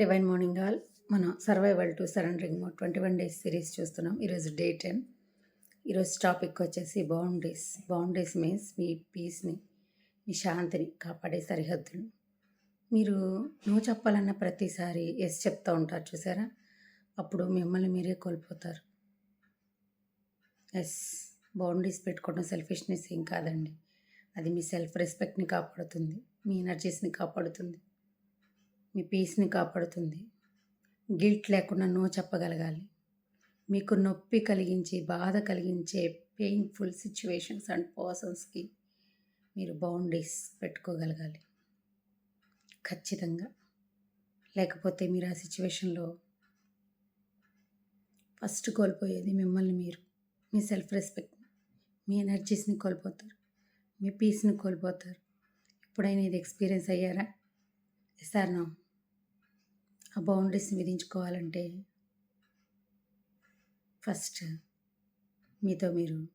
Divine morning all మనం survival to surrendering mode twenty one days series చూస్తున్నాం. ఈరోజు day ten ఈరోజు topic వచ్చేసి బౌండరీస్ బౌండరీస్ మీన్స్ మీ పీస్ని మీ శాంతిని కాపాడే సరిహద్దులు. మీరు నువ్వు చెప్పాలన్న ప్రతిసారి ఎస్ చెప్తూ ఉంటారు చూసారా? అప్పుడు మిమ్మల్ని మీరే కోల్పోతారు. ఎస్ బౌండరీస్ పెట్టుకోవడం సెల్ఫిష్నెస్ ఏం కాదండి. అది మీ సెల్ఫ్ రెస్పెక్ట్ని కాపాడుతుంది మీ ఎనర్జీస్ని కాపాడుతుంది. మీ పీస్ని కాపాడుతుంది. గిల్ట్ లేకుండా నో చెప్పగలగాలి. మీకు నొప్పి కలిగించి బాధ కలిగించే పెయిన్ఫుల్ సిచ్యువేషన్స్ అండ్ పర్సన్స్కి మీరు బౌండరీస్ పెట్టుకోగలగాలి. ఖచ్చితంగా. లేకపోతే మీరు ఆ సిచ్యువేషన్లో ఫస్ట్ కోల్పోయేది మిమ్మల్ని మీరు. మీ సెల్ఫ్ రెస్పెక్ట్ మీ ఎనర్జీస్ని కోల్పోతారు. మీ పీస్ని కోల్పోతారు. ఎప్పుడైనా ఇది ఎక్స్పీరియన్స్ అయ్యారా? సార్ నా ఆ బౌండరీస్ని విధించుకోవాలంటే ఫస్ట్ మీతో మీరు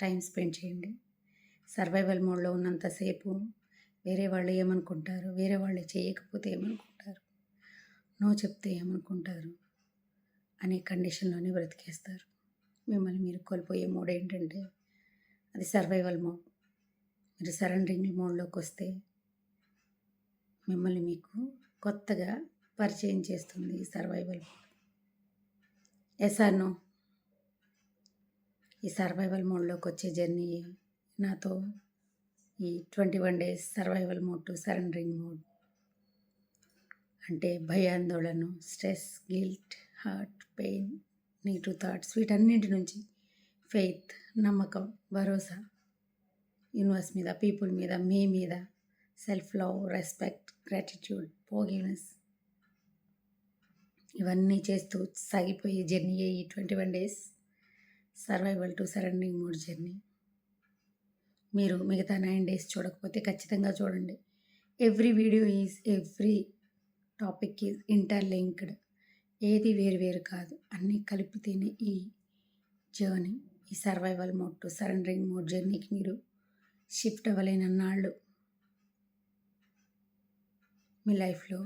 టైం స్పెండ్ చేయండి. సర్వైవల్ మోడ్లో ఉన్నంతసేపు వేరే వాళ్ళు ఏమనుకుంటారు వేరే వాళ్ళు చేయకపోతే ఏమనుకుంటారు నో చెప్తే ఏమనుకుంటారు అనే కండిషన్లోనే బ్రతికేస్తారు. మిమ్మల్ని మీరు కోల్పోయే మోడ్ ఏంటంటే అది సర్వైవల్ మోడ్. మీరు సరెండరింగ్ మోడ్లోకి వస్తే మిమ్మల్ని మీకు కొత్తగా పరిచయం చేస్తుంది ఈ సర్వైవల్. మోడ్ ఎస్ నో ఈ సర్వైవల్ మోడ్లోకి వచ్చే జర్నీ నాతో ఈ twenty one days survival mode to surrendering mode. అంటే భయాందోళన stress guilt heart pain negative thoughts వీటన్నింటి నుంచి ఫెయిత్ నమ్మకం భరోసా. యూనివర్స్ మీద పీపుల్ మీద మీ మీద self love respect gratitude forgiveness ఇవన్నీ చేస్తూ సాగిపోయే జర్నీ ఈ twenty one days? Survival to surrendering mode journey. మీరు మిగతా నైన్ డేస్ చూడకపోతే ఖచ్చితంగా చూడండి. Every video is every topic is interlinked. ఏది వేరు వేరు కాదు. అన్నీ కలిపితేనే ఈ జర్నీ ఈ survival mode to surrendering mode జర్నీకి మీరు షిఫ్ట్ అవ్వలేనన్నాళ్ళు మీ లైఫ్లో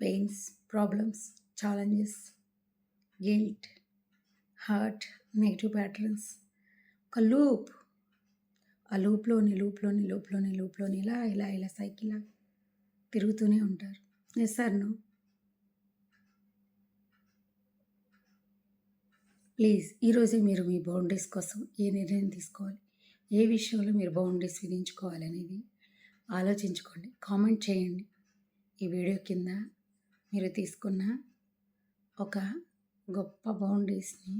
pains problems challenges guilt heart negative patterns. ఒక లూప్. ఆ లూప్లోని లూప్లోని లూప్లోని లూప్లోని ఇలా ఇలా ఇలా సైకిల్ తిరుగుతూనే ఉంటారు. ఎస్ సార్ నో ప్లీజ్ ఈరోజే మీరు మీ బౌండరీస్ కోసం ఏ నిర్ణయం తీసుకోవాలి? ఏ విషయంలో మీరు బౌండరీస్ విధించుకోవాలి అనేది ఆలోచించుకోండి. కామెంట్ చేయండి. ఈ వీడియో కింద మీరు తీసుకున్న ఒక గొప్ప బౌండరీస్ని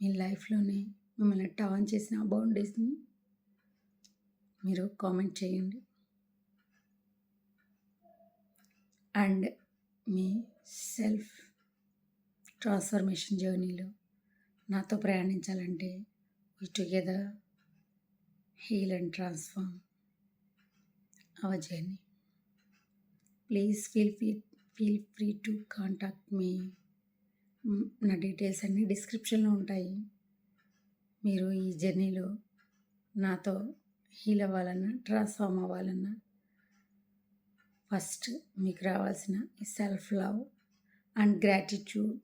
మీ లైఫ్లోనే మిమ్మల్ని టర్న్ చేసిన ఆ బౌండరీస్ని మీరు కామెంట్ చేయండి. అండ్ మీ సెల్ఫ్ ట్రాన్స్ఫర్మేషన్ జర్నీలో నాతో ప్రయాణించాలంటే we together heal and transform our journey please feel feet feel free to contact me. నా డీటెయిల్స్ అన్నీ డిస్క్రిప్షన్లో ఉంటాయి. మీరు ఈ జర్నీలో నాతో హీల్ అవ్వాలన్నా ట్రాన్స్ఫార్మ్ అవ్వాలన్నా ఫస్ట్ మీకు రావాల్సిన self love and gratitude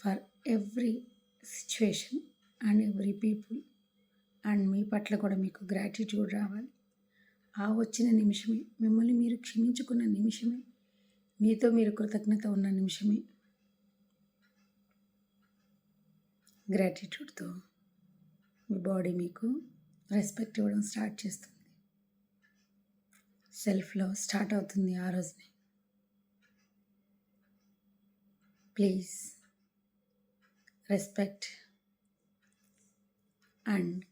for every situation and every people and మీ పట్ల కూడా మీకు గ్రాటిట్యూడ్ రావాలి. ఆ వచ్చిన నిమిషమే మిమ్మల్ని మీరు క్షమించుకున్న నిమిషమే మీతో మీరు కృతజ్ఞత ఉన్న నిమిషమే. గ్రాటిట్యూడ్తో మీ బాడీ మీకు రెస్పెక్ట్ ఇవ్వడం స్టార్ట్ చేస్తుంది. సెల్ఫ్లో స్టార్ట్ అవుతుంది ఆ రోజునే. Please respect and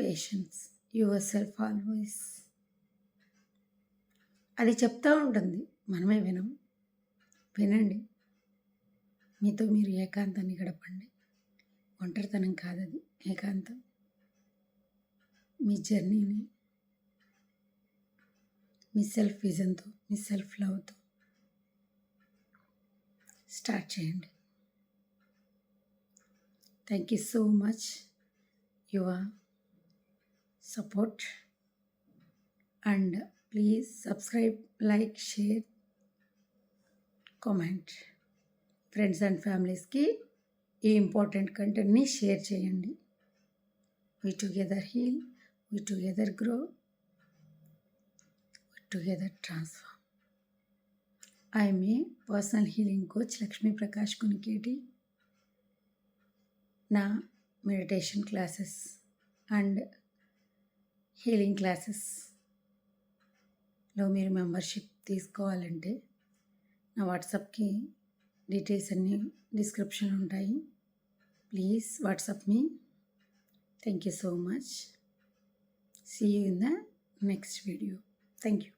patience yourself always. అది చెప్తూ ఉంటుంది. మనమే వినం. వినండి. మీతో మీరు ఏకాంతాన్ని గడపండి. ఒంటరితనం కాదది. ఏకాంతం. మీ జర్నీని మీ సెల్ఫ్ విజన్తో మీ సెల్ఫ్ లవ్తో స్టార్ట్ చేయండి. Thank you so much. Your support and please subscribe like share comment friends and ఫ్యామిలీస్కి ఈ ఇంపార్టెంట్ కంటెంట్ని షేర్ చేయండి. We together heal we together grow we together transform I'm a personal healing coach Lakshmi Prakash Kuniketi నా meditation classes and healing క్లాసెస్లో మీరు membership తీసుకోవాలంటే నా వాట్సాప్కి డీటెయిల్స్ అన్నీ డిస్క్రిప్షన్ ఉంటాయి. Please WhatsApp me. Thank you so much. See you in the next video. Thank you.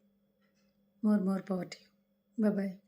More more power to you bye